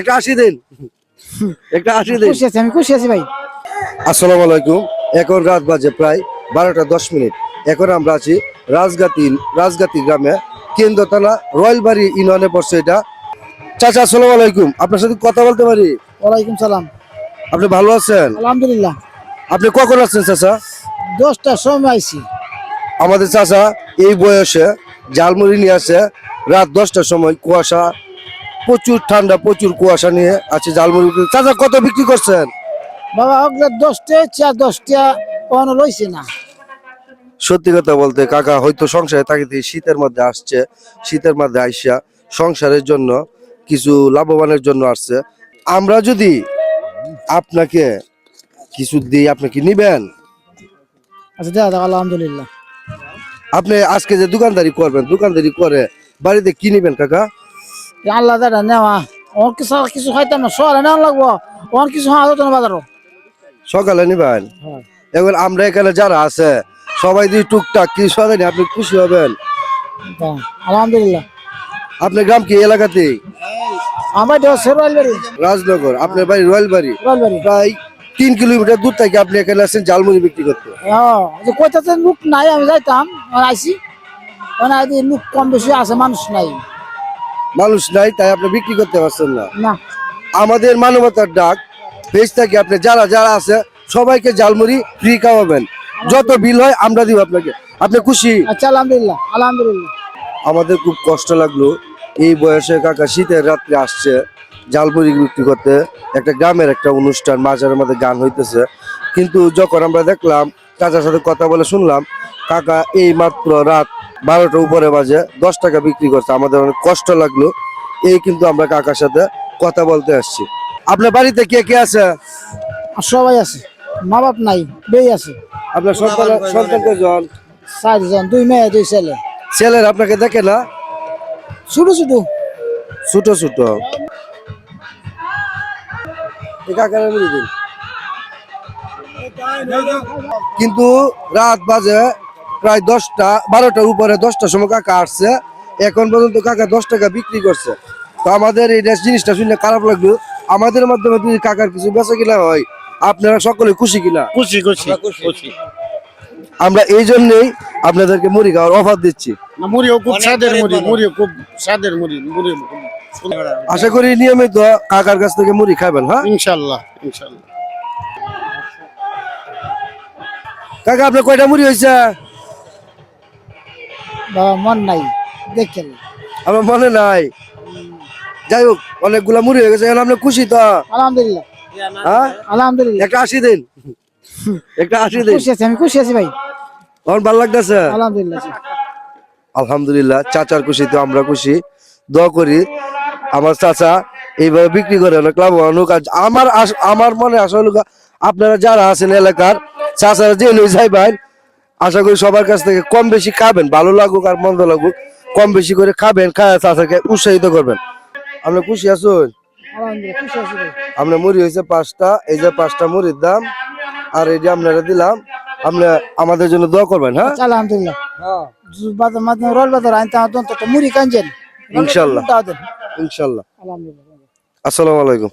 একটা আশি দিন। একটা আশি দিন। খুশি আছি আমি খুশি আছি ভাই। আসসালামু আলাইকুম। এখন রাত বাজে প্রায় বারোটা দশ মিনিট। এখন আমরা আছি রাজগাতি রাজগাতি গ্রামে কেন্দ্র থানা রয়্যালবাড়ি ইউনিয়নে পড়ছে এটা। চাচা আসসালামু আলাইকুম। আপনার সাথে কথা বলতে পারি? ওয়ালাইকুম সালাম। আপনি ভালো আছেন? আলহামদুলিল্লাহ। আপনি কখন আসছেন চাচা? দশটার সময় আইছি। আমাদের চাচা এই বয়সে জালমুড়ি নিয়ে আসে রাত দশটার সময় কুয়াশা প্রচুর ঠান্ডা প্রচুর কুয়াশা নিয়ে আছে জালমুড়ি চাচা কত বিক্রি করছেন? বাবা আপনার দশটা চা দশটা কখনো লইছে না। সত্যি কথা বলতে কাকা হয়তো সংসারে থাকিতে শীতের মধ্যে আসছে শীতের মধ্যে আইসা সংসারের জন্য কিছু লাভবানের জন্য আসছে। আমরা যদি আপনাকে কিছু দিই আপনি কি নিবেন? আচ্ছা যাক আলহামদুলিল্লাহ। আপনি আজকে যে দোকানদারি করবেন দোকানদারি করে বাড়িতে কি নিবেন কাকা? আল্লাহ দাদা নেওয়া ওর কিছু কিছু খাইতাম না শহরে নেওয়া লাগবো। ওর কিছু খাওয়া হতো না বাজারও সকালে নিবেন? হ্যাঁ। এখন আমরা এখানে যারা আছে সবাই যদি টুকটাক কিছু সদানি আপনি খুশি হবেন। তা, আলহামদুলিল্লাহ। আপনার গ্রাম কি এলাকাতেই আমার রাজনগর আপনার বাড়ি রয়্যালবাড়ি রয়্যালবাড়ি প্রায় তিন কিলোমিটার দূর থেকে আপনি এখানে আসছেন জালমুড়ি বিক্রি করতে। হ্যাঁ কইতাতে লোক নাই আমি যাইতাম আইছি। মানে লোক কম বেশি আছে মানুষ নাই। মানুষ নাই তাই আপনি বিক্রি করতে পারছেন না। আমাদের মানবতার ডাক পেজ থেকে আপনি যারা যারা আছে সবাইকে জালমুড়ি ফ্রি খাওয়াবেন। যত বিল হয় আমরা দিব আপনাকে। আপনি খুশি? আচ্ছা আলহামদুলিল্লাহ আলহামদুলিল্লাহ। আমাদের খুব কষ্ট লাগল এই বয়সে কাকা শীতের রাত্রে আসছে জালমুড়ি বিক্রি করতে। একটা গ্রামের একটা অনুষ্ঠান মাঝারের মধ্যে গান হইতেছে। কিন্তু যখন আমরা দেখলাম কাকার সাথে কথা বলে শুনলাম কাকা এই মাত্র রাত বারোটা উপরে বাজে দশ টাকা বিক্রি করছে আমাদের অনেক কষ্ট লাগল। এই কিন্তু আমরা কাকার সাথে কথা বলতে আসছি। আপনার বাড়িতে কে কে আছে? সবাই আছে। মা বাপ নাই বেই আছে। আপনার সন্তান সন্তান কজন চারজন দুই মেয়ে দুই ছেলে। ছেলের আপনাকে দেখে না? ছোট ছোট। ছোট ছোট। কিন্তু রাত বাজে প্রায় দশটা বারোটার উপরে দশটার সময় কাকা আসছে। এখন পর্যন্ত কাকা দশ টাকা বিক্রি করছে। তো আমাদের এই ড্রেস জিনিসটা শুনলে খারাপ লাগল। আমাদের মাধ্যমে যদি কাকার কিছু বেচা কিনা হয় আপনারা সকলে খুশি কিনা? খুশি খুশি খুশি। আমরা এই জন্যই আপনাদেরকে মুড়ি খাওয়ার অফার দিচ্ছি। মুড়িও খুব স্বাদের মুড়ি মুড়িও খুব স্বাদের মুড়ি মুড়ি আশা করি নিয়মিত কাকার কাছ থেকে মুড়ি খাবেন হ্যাঁ? ইনশাল্লাহ ইনশাল্লাহ। কাকা আপনার কয়টা মুড়ি হয়েছে? বাবা মন নাই দেখেন। আমার মনে নাই। যাই হোক অনেকগুলা মুড়ি হয়ে গেছে এখন আপনি খুশি তো? আলহামদুলিল্লাহ। হ্যাঁ? আলহামদুলিল্লাহ। একটা আশি দিন। একটা আশি দিন। খুশি আছি আমি খুশি আছি ভাই। আমার ভালো লাগতেছে? আলহামদুলিল্লাহ আলহামদুলিল্লাহ চাচার খুশিতে আমরা খুশি। দোয়া করি আমার চাচা এইভাবে বিক্রি করে অনেক লাভবান হোক। আমার আমার মনে আসা হলো আপনারা যারা আছেন এলাকার চাচারা যে লই যাইবেন আশা করি সবার কাছ থেকে কম বেশি খাবেন ভালো লাগুক আর মন্দ লাগুক কম বেশি করে খাবেন খায় চাচাকে উৎসাহিত করবেন। আপনি খুশি আছেন? আপনার মুড়ি হয়েছে পাঁচটা এই যে পাঁচটা মুড়ির দাম আর এই যে আপনারা দিলাম আপনি আমাদের জন্য দোয়া করবেন হ্যাঁ? আলহামদুলিল্লাহ। কাঞ্জেন ইনশাল্লাহ। ইনশাল্লাহ। আসসালামু আলাইকুম।